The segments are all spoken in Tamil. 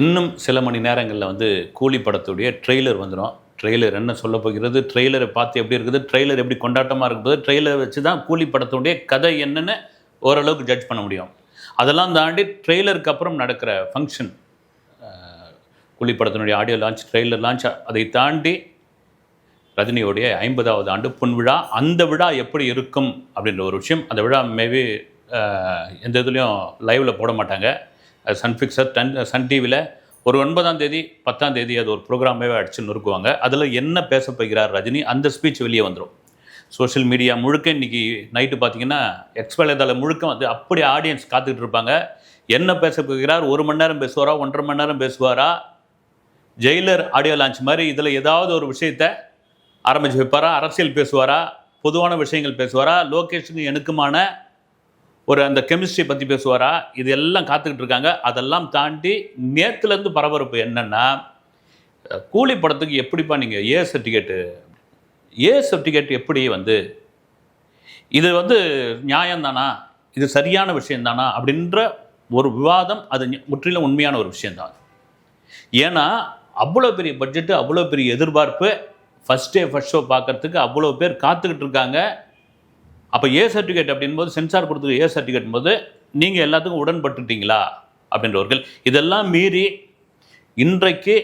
இன்னும் சில மணி நேரங்களில் வந்து கூலி படத்துடைய ட்ரெய்லர் வந்துடும் ட்ரெய்லர் என்ன சொல்ல போகிறது? ட்ரெய்லரை பார்த்து எப்படி இருக்குது? ட்ரெய்லர் எப்படி கொண்டாட்டமாக இருக்கும்போது ட்ரெய்லரை வச்சு தான் கூலி படத்துடைய கதை என்னென்னு ஓரளவுக்கு ஜட்ஜ் பண்ண முடியும். அதெல்லாம் தாண்டி ட்ரெய்லருக்கு அப்புறம் நடக்கிற ஃபங்க்ஷன் கூலி படத்தினுடைய ஆடியோ லான்ச் ட்ரெய்லர் லான்ச் அதை தாண்டி ரஜினியோடைய ஐம்பதாவது ஆண்டு புன் விழா அந்த விழா எப்படி இருக்கும் அப்படின்ற ஒரு விஷயம். அந்த விழா மேபி எந்த இதுலேயும் லைவில் போட மாட்டாங்க. அது சன் டன் சன் டிவியில் ஒரு ஒன்பதாம் தேதி பத்தாம் தேதி அது ஒரு ப்ரோக்ராமே அடிச்சு நொறுக்குவாங்க. அதில் என்ன பேச போகிறார் ரஜினி அந்த ஸ்பீச் வெளியே வந்துடும் சோஷியல் மீடியா முழுக்க இன்னைக்கு நைட்டு பார்த்தீங்கன்னா எக்ஸ்பேலதால முழுக்க வந்து அப்படி ஆடியன்ஸ் காத்துக்கிட்டு இருப்பாங்க. என்ன பேச போகிறார்? ஒரு மணி நேரம் பேசுவாரா? ஒன்றரை மணி நேரம் பேசுவாரா? ஜெயிலர் ஆடியோ லான்ச் மாதிரி இதில் ஏதாவது ஒரு விஷயத்தை ஆரம்பித்து வைப்பாரா? அரசியல் பேசுவாரா? பொதுவான விஷயங்கள் பேசுவாரா? லோகேஷுக்கு எனக்குமான ஒரு அந்த கெமிஸ்ட்ரி பற்றி பேசுவாரா? இது எல்லாம் காத்துக்கிட்டு இருக்காங்க. அதெல்லாம் தாண்டி நேற்றுலேருந்து பரபரப்பு என்னென்னா கூலி படத்துக்கு எப்படிப்பா நீங்கள் ஏ சர்டிஃபிகேட்டு ஏ சர்டிஃபிகேட் எப்படி வந்து இது வந்து நியாயம்தானா? இது சரியான விஷயந்தானா அப்படின்ற ஒரு விவாதம் அது முற்றிலும் உண்மையான ஒரு விஷயந்தான் ஏன்னா அவ்வளோ பெரிய பட்ஜெட்டு அவ்வளோ பெரிய எதிர்பார்ப்பு ஃபஸ்ட் டே ஃபஸ்ட் ஷோ பார்க்கறதுக்கு அவ்வளோ பேர் காத்துக்கிட்டு இருக்காங்க. அப்போ ஏ சர்டிஃபிகேட் அப்படின்போது சென்சார் கொடுத்துருக்க ஏ சர்டிஃபிகேட் போது நீங்கள் எல்லாத்துக்கும் உடன்பட்டுட்டீங்களா அப்படின்றவர்கள். இதெல்லாம் மீறி இன்றைக்கு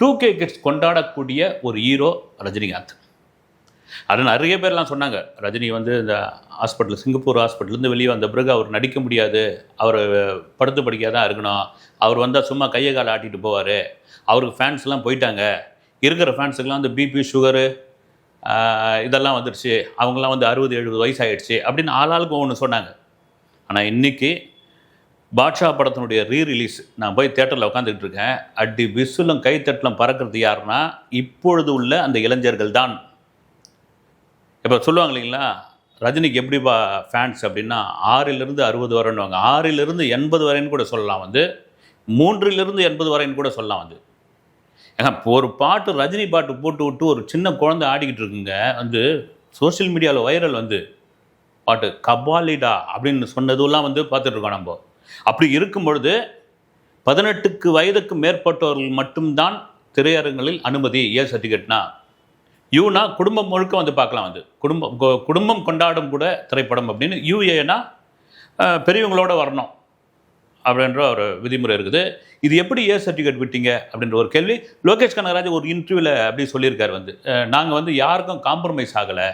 டூ கே கிட்ஸ் கொண்டாடக்கூடிய ஒரு ஹீரோ ரஜினிகாந்த். அது நிறைய பேர்லாம் சொன்னாங்க. ரஜினி வந்து இந்த ஹாஸ்பிட்டல் சிங்கப்பூர் ஹாஸ்பிட்டல்லேருந்து வெளியே வந்த பிறகு அவர் நடிக்க முடியாது. அவர் படுத்து படிக்காக தான் இருக்கணும். அவர் வந்தால் சும்மா கையை காலை ஆட்டிட்டு போவார். அவருக்கு ஃபேன்ஸ்லாம் போயிட்டாங்க. இருக்கிற ஃபேன்ஸுக்கெலாம் வந்து பிபி சுகரு இதெல்லாம் வந்துடுச்சு அவங்களாம் வந்து அறுபது எழுபது வயசு வயசாகிடுச்சு அப்படின்னு ஆளாளுக்கு ஒன்று சொன்னாங்க. ஆனால் இன்றைக்கி பாட்ஷா படத்தினுடைய ரீ ரிலீஸ் நான் போய் தேட்டரில் உட்காந்துக்கிட்டு இருக்கேன். அடி விசுலும் கைத்தட்டலும் பறக்கிறது யாருன்னா இப்பொழுது உள்ள அந்த இளைஞர்கள் தான். இப்போ சொல்லுவாங்க இல்லைங்களா ரஜினிக்கு எப்படிப்பா ஃபேன்ஸ் அப்படின்னா ஆறிலிருந்து அறுபது வரேன்னுவாங்க. ஆறிலிருந்து எண்பது வரைன்னு கூட சொல்லலாம் வந்து மூன்றிலிருந்து எண்பது வரைன்னு கூட சொல்லலாம் வந்து. ஏன்னா ஒரு பாட்டு ரஜினி பாட்டு போட்டு விட்டு ஒரு சின்ன குழந்தை ஆடிக்கிட்டு இருக்குங்க வந்து சோஷியல் மீடியாவில் வைரல் வந்து. பாட்டு கபாலிடா அப்படின்னு சொன்னதெல்லாம் வந்து பார்த்துட்ருக்கோம் நம்ம. அப்படி இருக்கும் பொழுது பதினெட்டுக்கு வயதுக்கு மேற்பட்டவர்கள் மட்டும்தான் திரையரங்களில் அனுமதி. ஏ சர்டிஃபிகேட்னா யூனா குடும்பம் முழுக்க வந்து பார்க்கலாம் வந்து. குடும்பம் குடும்பம் கொண்டாடும் கூட திரைப்படம் அப்படின்னு யூஏனா பெரியவங்களோட வரணும். அப்படின்ற ஒரு விதிமுறை இருக்குது. இது எப்படி ஏ சர்டிஃபிகேட் விட்டீங்க? அப்படின்ற ஒரு கேள்வி. லோகேஷ் கனகராஜ் ஒரு இன்டர்வியூவில் அப்படி சொல்லியிருக்காரு வந்து. நாங்கள் வந்து யாருக்கும் காம்ப்ரமைஸ் ஆகலை.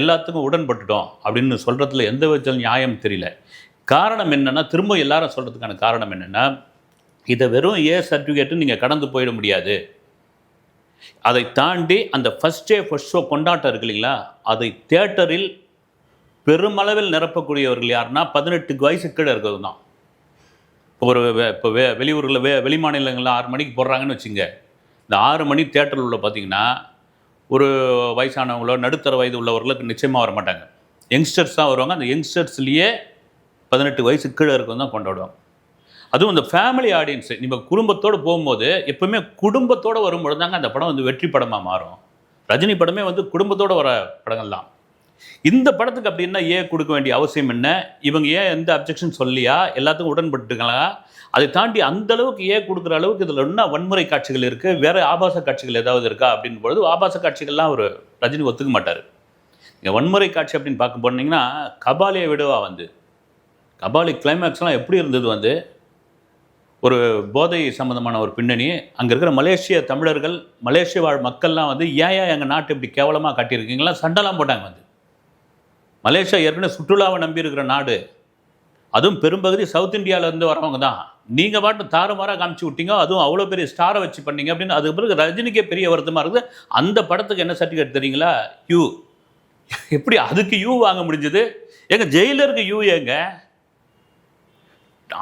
எல்லாத்துக்கும் உடன்பட்டுட்டோம் அப்படின்னு சொல்கிறதுல எந்த விதத்தில் நியாயம் தெரியல. காரணம் என்னென்னா திரும்ப எல்லாரும் சொல்கிறதுக்கான காரணம் என்னென்னா இதை வெறும் ஏ சர்டிஃபிகேட்டு நீங்கள் கடந்து போயிட முடியாது. அதை தாண்டி அந்த ஃபஸ்ட் டே ஃபஸ்ட் ஷோ கொண்டாட்டம் இருக்கு இல்லைங்களா? அதை தேட்டரில் பெருமளவில் நிரப்பக்கூடியவர்கள் யாருன்னா பதினெட்டுக்கு வயசு கீழே இருக்கிறது தான் ஒரு இப்போ வெ வெளியூரில் வெ வெளி மாநிலங்களில் ஆறு மணிக்கு போடுறாங்கன்னு வச்சுங்க. இந்த ஆறு மணி தேட்டரில் உள்ள பார்த்தீங்கன்னா ஒரு வயசானவங்களோ நடுத்தர வயது உள்ளவர்களுக்கு நிச்சயமாக வர மாட்டாங்க. யங்ஸ்டர்ஸ் தான் வருவாங்க. அந்த யங்ஸ்டர்ஸ்லேயே பதினெட்டு வயசு கீழே இருக்கவங்க தான் கொண்டாடுவாங்க. அதுவும் இந்த ஃபேமிலி ஆடியன்ஸு நம்ம குடும்பத்தோடு போகும்போது எப்பவுமே குடும்பத்தோடு வரும்பொழுது தாங்க அந்த படம் வந்து வெற்றி படமாக மாறும். ரஜினி படமே வந்து குடும்பத்தோடு வர படங்கள் தான் இந்த படத்துக்கு அப்படின்னா ஏன் கொடுக்க வேண்டிய அவசியம் என்ன? இவங்க ஏன் எந்த அப்ஜெக்ஷன் சொல்லியா? எல்லாத்துக்கும் உடன்பட்டுங்களா அதை தாண்டி அந்த அளவுக்கு ஏன் கொடுக்குற அளவுக்கு இதில் என்ன வன்முறை காட்சிகள் இருக்குது வேற ஆபாச காட்சிகள் ஏதாவது இருக்கா? அப்படின்னு பொழுது ஆபாச காட்சிகள்லாம் ஒரு ரஜினி ஒத்துக்க மாட்டார். இங்கே வன்முறை காட்சி அப்படின்னு பார்க்க போனீங்கன்னா கபாலியை விடவா வந்து? கபாலி கிளைமேக்ஸ்லாம் எப்படி இருந்தது வந்து? ஒரு போதை சம்மந்தமான ஒரு பின்னணி. அங்கே இருக்கிற மலேசிய தமிழர்கள் மலேசிய வாழ் மக்கள்லாம் வந்து ஏன் ஏன் எங்கள் நாட்டு இப்படி கேவலமாக காட்டியிருக்கீங்களா சண்டைலாம் போட்டாங்க வந்து. மலேசியா ஏற்கனவே சுற்றுலாவை நம்பி இருக்கிற நாடு. அதுவும் பெரும்பகுதி சவுத் இந்தியாவிலேருந்து வரவங்க தான். நீங்கள் பாட்டு தாறுமாறாக காமிச்சு விட்டீங்க அதுவும் அவ்வளோ பெரிய ஸ்டாரை வச்சு பண்ணீங்க அப்படின்னு அதுக்கு பிறகு ரஜினிக்கே பெரிய வருத்தமாக இருக்குது. அந்த படத்துக்கு என்ன சர்டிஃபிகேட் தெரியுங்களா? யூ எப்படி அதுக்கு யூ வாங்க முடிஞ்சது? எங்கள் ஜெயிலருக்கு யூ ஏங்க?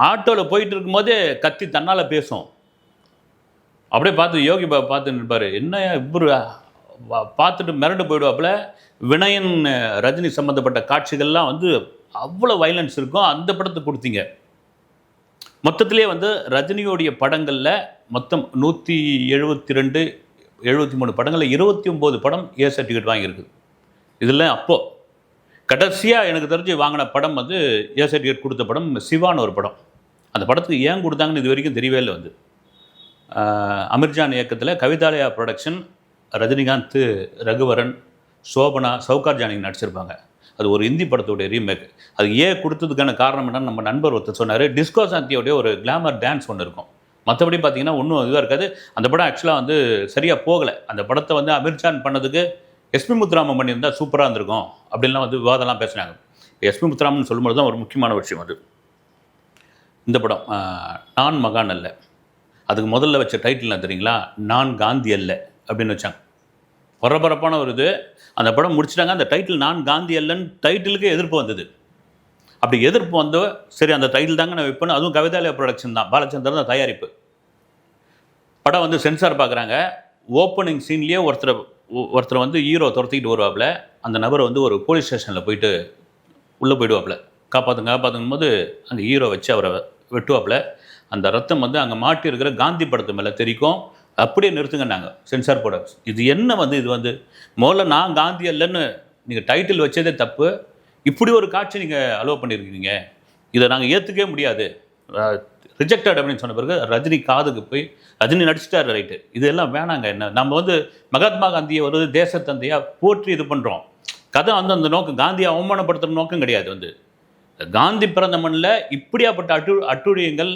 ஆட்டோவில் போயிட்டு இருக்கும்போதே கத்தி தன்னால் பேசும். அப்படியே பார்த்து யோகி பாபா பார்த்து நிற்பாரு என்ன இவரு பார்த்துட்டு மிரண்டு போயிடுவாப்புல. வினயன் ரஜினி சம்மந்தப்பட்ட காட்சிகள்லாம் வந்து அவ்வளோ வைலன்ஸ் இருக்கும். அந்த படத்தை கொடுத்தீங்க மொத்தத்திலே வந்து ரஜினியோடைய படங்களில் மொத்தம் நூற்றி எழுபத்தி ரெண்டு எழுபத்தி மூணு படங்களில் இருபத்தி ஒம்பது படம் ஏ சர்டிஃபிகேட் வாங்கியிருக்கு. இதில் அப்போது கடைசியாக எனக்கு தெரிஞ்சு வாங்கின படம் வந்து ஏ சர்டிஃபிகேட் கொடுத்த படம் சிவான்னு ஒரு படம். அந்த படத்துக்கு ஏன் கொடுத்தாங்கன்னு இது வரைக்கும் தெரியவே இல்லை வந்து. அமிர்ஜான் அமீர்ஜான் இயக்கத்தில் கவிதாலயா ப்ரொடக்ஷன் ரஜினிகாந்த் ரகுவரன் சோபனா சவுகார் ஜானகி நடிச்சிருப்பாங்க. அது ஒரு இந்தி படத்துடைய ரீமேக் அது ஏன் கொடுத்ததுக்கான காரணம் என்னன்னு நம்ம நண்பர் ஒருத்தர் சொன்னார். டிஸ்கோ சாந்தியோடைய ஒரு கிளாமர் டான்ஸ் ஒன்று இருக்கும். மற்றபடி பார்த்தீங்கன்னா ஒன்றும் இதுவாக இருக்காது. அந்த படம் ஆக்சுவலாக வந்து சரியாக போகலை. அந்த படத்தை வந்து அமீர்ஜான் பண்ணதுக்கு எஸ்பி முத்துராமன் பண்ணியிருந்தா சூப்பராக இருந்திருக்கும். அப்படின்லாம் வந்து விவாதம்லாம் பேசினாங்க. எஸ்பி முத்துராமன் சொல்லும்போது தான் ஒரு முக்கியமான விஷயம் அது. இந்த படம் நான் மகான் அல்ல. அதுக்கு முதல்ல வச்ச டைட்டில் என்ன தெரியுங்களா? நான் காந்தி அல்ல. அப்படின்னு வச்சாங்க. பரபரப்பான ஒரு இது. அந்த படம் முடிச்சிட்டாங்க. அந்த டைட்டில் நான் காந்தி அல்லன் டைட்டிலுக்கு எதிர்ப்பு வந்தது. அப்படி எதிர்ப்பு வந்தோ சரி அந்த டைட்டில் தாங்க நான் வைப்பேன் அதுவும் கவிதாலயா ப்ரொடக்ஷன் தான். பாலச்சந்தர் தான் தயாரிப்பு. படம் வந்து சென்சார் பார்க்குறாங்க ஓப்பனிங் சீன்லேயே ஒருத்தர் ஒருத்தர் வந்து ஹீரோ துரத்திக்கிட்டு வருவாப்புல. அந்த நபர் வந்து ஒரு போலீஸ் ஸ்டேஷனில் போயிட்டு உள்ளே போயிடுவாப்புல. காப்பாற்றுங்க காப்பாற்றுங்கும் போது அந்த ஹீரோ வச்சு அவரை வெட்டுவாப்புல. அந்த ரத்தம் வந்து அங்கே மாட்டி இருக்கிற காந்தி படத்து மேலே தெரிக்கும் அப்படியே நிறுத்துங்க நாங்கள் சென்சார் போட இது என்ன வந்து இது வந்து முதல்ல நான் காந்தி அல்லன்னு நீங்கள் டைட்டில் வச்சதே தப்பு. இப்படி ஒரு காட்சி நீங்கள் அலோவ் பண்ணியிருக்கீங்க இதை நாங்கள் ஏற்றுக்கவே முடியாது. ரிஜெக்டட் அப்படின்னு சொன்ன பிறகு ரஜினி காதுக்கு போய் ரஜினி நடிச்சிட்டாரு ரைட்டு இதெல்லாம் வேணாங்க. என்ன நம்ம வந்து மகாத்மா காந்தியை ஒரு தேசத்தந்தையாக போற்றி இது பண்ணுறோம் கதை வந்து அந்த நோக்கம் காந்தியை அவமானப்படுத்துகிற நோக்கம் கிடையாது வந்து. காந்தி பிறந்த மண்ணில் இப்படியாப்பட்ட அட்டு அட்டுழியங்கள்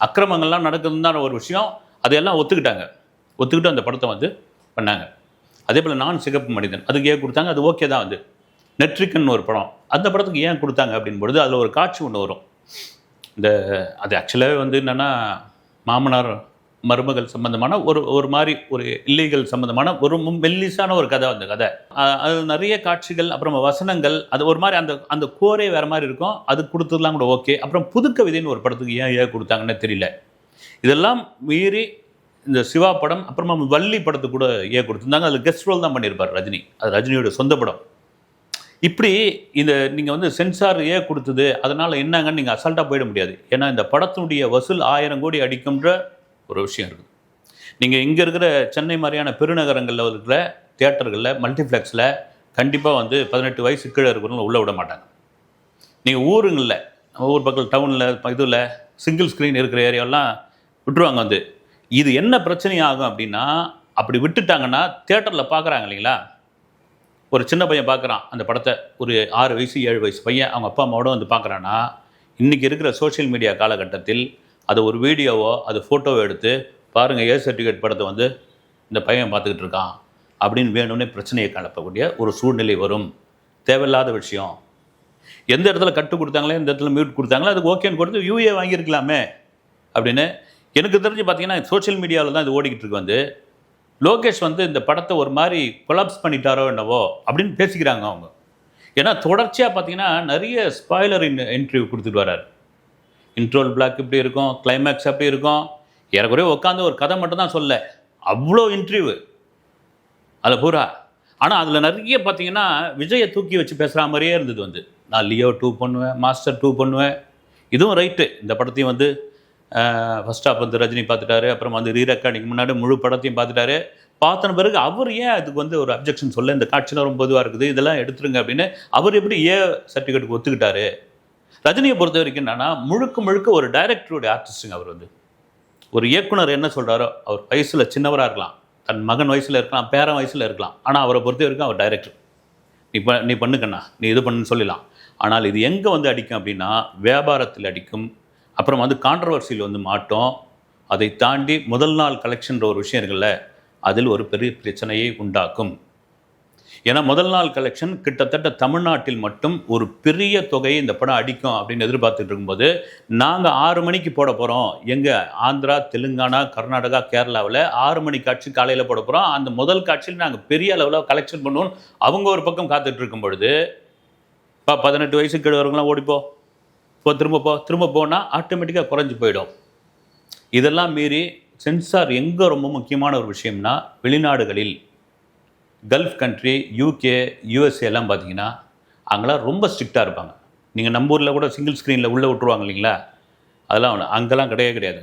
அக்கிரமங்கள்லாம் நடக்குதுன்னு ஒரு விஷயம். அதையெல்லாம் ஒத்துக்கிட்டாங்க. ஒத்துக்கிட்டு அந்த படத்தை வந்து பண்ணாங்க. அதே போல் நான் சிகப்பு மனிதன். அதுக்கு ஏன் கொடுத்தாங்க? அது ஓகே தான் வந்து நெட்ரிக்கன் ஒரு படம். அந்த படத்துக்கு ஏன் கொடுத்தாங்க அப்படின் பொழுது அதில் ஒரு காட்சி ஒன்று வரும். இந்த அது ஆக்சுவலாகவே வந்து என்னென்னா மாமனார் மருமகள் சம்பந்தமான ஒரு ஒரு மாதிரி ஒரு இல்லீகல் சம்பந்தமான ஒரு மெல்லிசான ஒரு கதை அந்த கதை. அது நிறைய காட்சிகள் அப்புறம் வசனங்கள் அது ஒரு மாதிரி அந்த அந்த கோரே வேறு மாதிரி இருக்கும். அது கொடுத்ததுலாம் கூட ஓகே அப்புறம் புதுக்கவிதைன்னு ஒரு படத்துக்கு ஏன் ஏன் கொடுத்தாங்கன்னு தெரியல. இதெல்லாம் மீறி இந்த சிவா படம் அப்புறமா வள்ளி படத்துக்கு கூட ஏ கொடுத்துருந்தாங்க. அதில் கெஸ்ட் ரோல் தான் பண்ணியிருப்பார் ரஜினி. அது ரஜினியோட சொந்த படம். இப்படி இந்த நீங்கள் வந்து சென்சார் ஏ கொடுத்தது அதனால் என்னங்கன்னு நீங்கள் அசால்ட்டாக போயிட முடியாது. ஏன்னா இந்த படத்தினுடைய வசூல் ஆயிரம் கோடி அடிக்கும்ன்ற ஒரு விஷயம் இருக்குது. நீங்கள் இங்கே இருக்கிற சென்னை மாதிரியான பெருநகரங்களில் இருக்கிற தியேட்டர்களில் மல்டிப்ளெக்ஸில் கண்டிப்பாக வந்து பதினெட்டு வயசு கீழே இருக்கிறவங்க உள்ளே விட மாட்டாங்க. நீங்கள் ஊருங்களில் ஊர் பக்கம் டவுனில் இதில் சிங்கிள் ஸ்க்ரீன் இருக்கிற ஏரியாவெல்லாம் விட்டுருவாங்க வந்து. இது என்ன பிரச்சனை ஆகும் அப்படின்னா அப்படி விட்டுட்டாங்கன்னா தேட்டரில் பார்க்குறாங்க இல்லைங்களா? ஒரு சின்ன பையன் பார்க்குறான் அந்த படத்தை. ஒரு ஆறு வயசு ஏழு வயசு பையன் அவங்க அப்பா அம்மாவோட வந்து பார்க்குறான்னா இன்றைக்கி இருக்கிற சோஷியல் மீடியா காலகட்டத்தில் அது ஒரு வீடியோவோ அது ஃபோட்டோவோ எடுத்து பாருங்கள் ஏ சர்டிஃபிகேட் படத்தை வந்து இந்த பையன் பார்த்துக்கிட்டு இருக்கான் அப்படின்னு வேணும்னே பிரச்சனையை கலப்பக்கூடிய ஒரு சூழ்நிலை வரும். தேவையில்லாத விஷயம். எந்த இடத்துல கட்டு கொடுத்தாங்களோ எந்த இடத்துல மியூட் கொடுத்தாங்களோ அதுக்கு ஓகேன்னு கொடுத்து யூஏ வாங்கியிருக்கலாமே அப்படின்னு எனக்கு தெரிஞ்சு பார்த்தீங்கன்னா சோஷியல் மீடியாவில் தான் இது ஓடிக்கிட்டு இருக்கு வந்து. லோகேஷ் வந்து இந்த படத்தை ஒரு மாதிரி கொலாப்ஸ் பண்ணிட்டாரோ என்னவோ அப்படின்னு பேசிக்கிறாங்க அவங்க. ஏன்னா தொடர்ச்சியாக பார்த்தீங்கன்னா நிறைய ஸ்பாய்லர் இன் இன்டர்வியூ கொடுத்துட்டு வர்றாரு இன்ட்ரோல் பிளாக் இப்படி இருக்கும் கிளைமேக்ஸ் அப்படி இருக்கும். ஏறக்குறைய உட்காந்து ஒரு கதை மட்டும் தான் சொல்ல அவ்வளோ இன்டர்வியூ அதில் பூரா. ஆனால் அதில் நிறைய பார்த்தீங்கன்னா விஜயை தூக்கி வச்சு பேசுகிற மாதிரியே இருந்தது வந்து. நான் லியோ டூ பண்ணுவேன் மாஸ்டர் டூ பண்ணுவேன். இதுவும் ரைட்டு இந்த படத்தையும் வந்து ஃபர்ஸ்ட் ஆஃப் வந்து ரஜினி பார்த்துட்டாரு அப்புறம் வந்து ரீரெக்கார்டிங் முன்னாடி முழு படத்தையும் பார்த்துட்டாரு. பார்த்தன பிறகு அவர் ஏன் அதுக்கு வந்து ஒரு அப்ஜெக்ஷன் சொல்ல இந்த காட்சியெலாம் ரொம்ப இதுவாக இருக்குது இதெல்லாம் எடுத்துருங்க அப்படின்னு அவர் எப்படி ஏ சர்டிஃபிகேட்டுக்கு ஒத்துக்கிட்டாரு? ரஜினியை பொறுத்த வரைக்கும் என்னன்னா முழுக்க முழுக்க ஒரு டைரக்டருடைய ஆர்டிஸ்ட்டுங்க அவர் வந்து. ஒரு இயக்குனர் என்ன சொல்கிறாரோ அவர் வயசில் சின்னவராக இருக்கலாம் தன் மகன் வயசில் இருக்கலாம் பேரன் வயசில் இருக்கலாம். ஆனால் அவரை பொறுத்த வரைக்கும் அவர் டைரக்டர் நீ ப நீ பண்ணுக்கண்ணா நீ இது பண்ணுன்னு சொல்லலாம் ஆனால் இது எங்கே வந்து அடிக்கும் அப்படின்னா வியாபாரத்தில் அடிக்கும் அப்புறம் வந்து கான்ட்ரவர்சியில் வந்து மாட்டோம். அதை தாண்டி முதல் நாள் கலெக்ஷன்ற ஒரு விஷயம் இருக்குல்ல அதில் ஒரு பெரிய பிரச்சனையை உண்டாக்கும். ஏன்னா முதல் நாள் கலெக்ஷன் கிட்டத்தட்ட தமிழ்நாட்டில் மட்டும் ஒரு பெரிய தொகையை இந்த படம் அடிக்கும் அப்படின்னு எதிர்பார்த்துட்டு இருக்கும்போது நாங்கள் ஆறு மணிக்கு போட போகிறோம் எங்கே? ஆந்திரா தெலுங்கானா கர்நாடகா கேரளாவில் ஆறு மணி காட்சி காலையில் போட போகிறோம் அந்த முதல் காட்சியில் நாங்கள் பெரிய அளவில் கலெக்ஷன் பண்ணுவோம் அவங்க ஒரு பக்கம் காத்துட்டு இருக்கும் பொழுது இப்போ பதினெட்டு வயசுக்கு கீழே வரவங்களாம் இப்போ திரும்ப போ திரும்ப போனால் ஆட்டோமேட்டிக்காக குறைஞ்சி போயிடும். இதெல்லாம் மீறி சென்சார் எங்கே ரொம்ப முக்கியமான ஒரு விஷயம்னா வெளிநாடுகளில் கல்ஃப் கண்ட்ரி யூகே யூஎஸ்ஏ எல்லாம் பார்த்தீங்கன்னா அங்கெல்லாம் ரொம்ப ஸ்ட்ரிக்டாக இருப்பாங்க. நீங்கள் நம்ம ஊரில் கூட சிங்கிள் ஸ்க்ரீனில் உள்ளே விட்ருவாங்க இல்லைங்களா? அதெல்லாம் ஒன்று அங்கெல்லாம் கிடையவே கிடையாது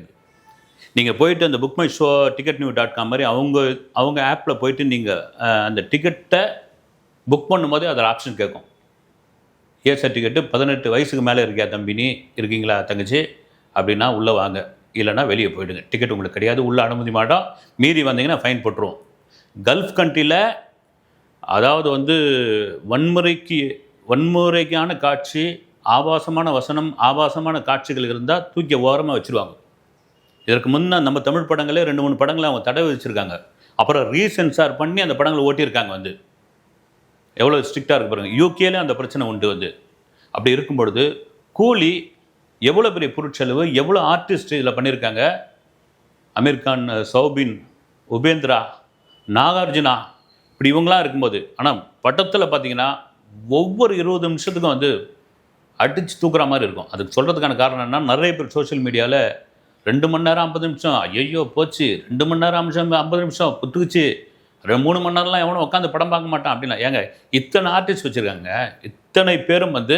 நீங்கள் போயிட்டு அந்த book my show ticket new dot com மாதிரி அவங்க அவங்க ஆப்பில் போயிட்டு நீங்கள் அந்த டிக்கெட்டை புக் பண்ணும்போதே அதில் ஆப்ஷன் கேட்கும். ஏ சர்டிஃபிகேட்டு பதினெட்டு வயசுக்கு மேலே இருக்கியா தம்பி நீ இருக்கீங்களா தங்கச்சி? அப்படின்னா உள்ளே வாங்க. இல்லைன்னா வெளியே போயிடுங்க. டிக்கெட் உங்களுக்கு கிடையாது. உள்ளே அனுமதி மாட்டோம். மீறி வந்தீங்கன்னா ஃபைன் போட்டுருவோம். கல்ஃப் கண்ட்ரியில் அதாவது வந்து வன்முறைக்கு வன்முறைக்கான காட்சி ஆபாசமான வசனம் ஆபாசமான காட்சிகள் இருந்தால் தூக்கி ஓரமாக வச்சுருவாங்க. இதற்கு முன்னே நம்ம தமிழ் படங்களே ரெண்டு மூணு படங்களை அவங்க தடவை வச்சுருக்காங்க அப்புறம் ரீசென்சார் பண்ணி அந்த படங்களை ஓட்டியிருக்காங்க வந்து. எவ்வளோ ஸ்ட்ரிக்டாக இருக்கு பாருங்கள் யூகேல அந்த பிரச்சனை உண்டு வந்து. அப்படி இருக்கும் பொழுது கூலி எவ்வளோ பெரிய பொருட்செலவு எவ்வளோ ஆர்டிஸ்ட் இதில் பண்ணியிருக்காங்க அமீர் கான் சௌபின் உபேந்திரா நாகார்ஜுனா இப்படி இவங்களாம் இருக்கும்போது ஆனால் பட்டத்தில் பார்த்தீங்கன்னா ஒவ்வொரு இருபது நிமிஷத்துக்கும் வந்து அடித்து தூக்குற மாதிரி இருக்கும். அதுக்கு சொல்கிறதுக்கான காரணம் என்ன நிறைய பேர் சோஷியல் மீடியாவில் ரெண்டு மணி நேரம் ஐம்பது நிமிஷம் ஐயோ போச்சு. ரெண்டு மணி நேரம் அம்சம் ஐம்பது நிமிஷம் புத்துக்குச்சு. ரெண்டு மூணு மணி நேரம்லாம் எவனும் உட்காந்து படம் பார்க்க மாட்டான் அப்படின்னா. ஏங்க இத்தனை ஆர்டிஸ்ட் வச்சுருக்காங்க. இத்தனை பேரும் வந்து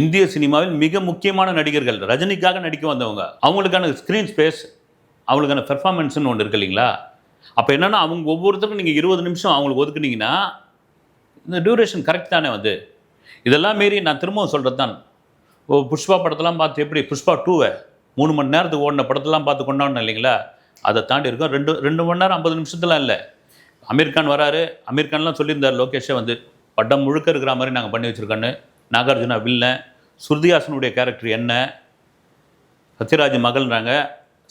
இந்திய சினிமாவில் மிக முக்கியமான நடிகர்கள். ரஜினிக்காக நடிக்க வந்தவங்க. அவங்களுக்கான ஸ்க்ரீன் ஸ்பேஸ் அவங்களுக்கான பெர்ஃபார்மன்ஸ்னு ஒன்று இருக்கு இல்லைங்களா? அப்போ என்னென்னா அவங்க ஒவ்வொருத்தருக்கும் நீங்கள் இருபது நிமிஷம் அவங்களுக்கு ஒதுக்குனீங்கன்னா இந்த டியூரேஷன் கரெக்ட் தானே வந்து. இதெல்லாம் மீறி நான் திரும்பவும் சொல்கிறது தான். ஓ புஷ்பா படத்தெல்லாம் பார்த்து எப்படி? புஷ்பா டூவை மூணு மணி நேரத்துக்கு ஓடின படத்தெல்லாம் பார்த்து கொண்டாடணும் இல்லைங்களா? அதை தாண்டி இருக்கும். ரெண்டு ரெண்டு மணி நேரம் ஐம்பது நிமிஷத்துலாம் இல்லை. அமீர்கான் வராரு. அமீர்கான்லாம் சொல்லியிருந்தார் லோகேஷே வந்து படம் முழுக்க இருக்கிற மாதிரி நாங்கள் பண்ணி வச்சுருக்கோன்னு நாகார்ஜுனா வில்லன் சுருதிஹாசனுடைய கேரக்டர் என்ன? சத்யராஜ் மகள்ன்றாங்க.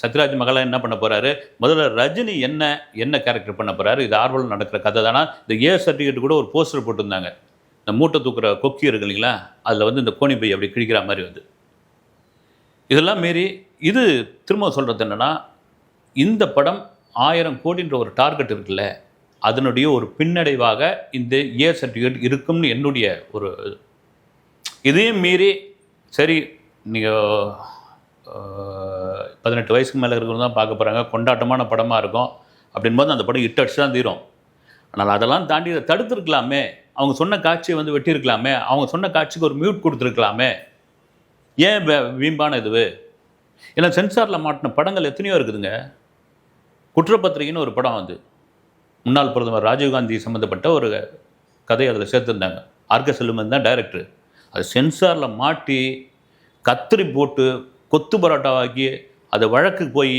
சத்யராஜ் மகளாக என்ன பண்ண போகிறாரு முதல்ல ரஜினி என்ன என்ன கேரக்டர் பண்ண போகிறாரு இது ஆர்வலம் நடக்கிற கதை தானா? இந்த ஏ சர்டிஃபிகேட் கூட ஒரு போஸ்டர் போட்டிருந்தாங்க. இந்த மூட்டை தூக்குற கொக்கி இருக்கு இல்லைங்களா? அதில் வந்து இந்த கோணி பை அப்படி கிழிக்கிற மாதிரி வந்து. இதெல்லாம் மீறி இது திரும்ப சொல்கிறது என்னன்னா இந்த படம் ஆயிரம் கோடின்ற ஒரு டார்கெட் இருக்குல்ல அதனுடைய ஒரு பின்னடைவாக இந்த ஏ சர்டிஃபிகேட் இருக்கும்னு என்னுடைய ஒரு இதையும் மீறி சரி நீங்கள் பதினெட்டு வயசுக்கு மேலே இருக்கிறவங்க தான் பார்க்க போகிறாங்க கொண்டாட்டமான படமாக இருக்கும் அப்படின்போது அந்த படம் இட்டு அடிச்சு தான் தீரும். ஆனால் அதெல்லாம் தாண்டி இதை தடுத்துருக்கலாமே. அவங்க சொன்ன காட்சியை வந்து வெட்டியிருக்கலாமே. அவங்க சொன்ன காட்சிக்கு ஒரு மியூட் கொடுத்துருக்கலாமே. ஏன் வீம்பான இதுவு? ஏன்னா சென்சாரில் மாட்டின படங்கள் எத்தனையோ இருக்குதுங்க. குற்றப்பத்திரிகைன்னு ஒரு படம் வந்து முன்னாள் பிரதமர் ராஜீவ்காந்தி சம்மந்தப்பட்ட ஒரு கதை அதில் சேர்த்துருந்தாங்க. ஆர்க செல்லுமன் தான் டைரக்டர் அது சென்சாரில் மாட்டி கத்திரி போட்டு கொத்து பரோட்டாவாக்கி அதை வழக்கு போய்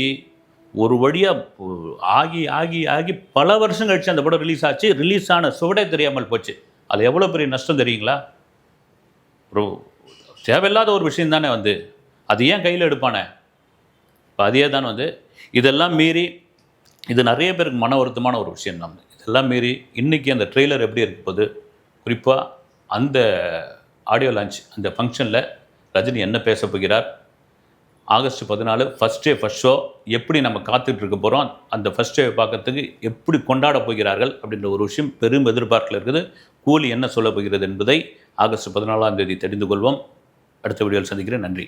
ஒரு வழியாக ஆகி ஆகி ஆகி பல வருஷம் கழிச்சு அந்த படம் ரிலீஸ் ஆச்சு. ரிலீஸ் ஆன சுவடே தெரியாமல் போச்சு. அது எவ்வளோ பெரிய நஷ்டம் தெரியுங்களா? ஒரு தேவையில்லாத ஒரு விஷயம் தானே வந்து. அது ஏன் கையில் எடுப்பானே? இப்போ அதே தான் வந்து. இதெல்லாம் மீறி இது நிறைய பேருக்கு மன வருத்தமான ஒரு விஷயம் தான். இதெல்லாம் மீறி இன்றைக்கி அந்த ட்ரெய்லர் எப்படி இருக்கும்போது குறிப்பாக அந்த ஆடியோ லான்ச் அந்த ஃபங்க்ஷனில் ரஜினி என்ன பேச போகிறார்? ஆகஸ்ட் பதினாலு ஃபஸ்ட் டே ஃபஸ்ட் ஷோ எப்படி நம்ம காத்துட்ருக்க போகிறோம் அந்த ஃபஸ்ட் டே பார்க்கறதுக்கு எப்படி கொண்டாட போகிறார்கள்? அப்படின்ற ஒரு விஷயம் பெரும் எதிர்பார்ப்பில் இருக்குது. கூலி என்ன சொல்ல போகிறது என்பதை ஆகஸ்ட் பதினாலாம் தேதி தெரிந்து கொள்வோம். அடுத்த வீடியோவில் சந்திக்கிறேன். நன்றி.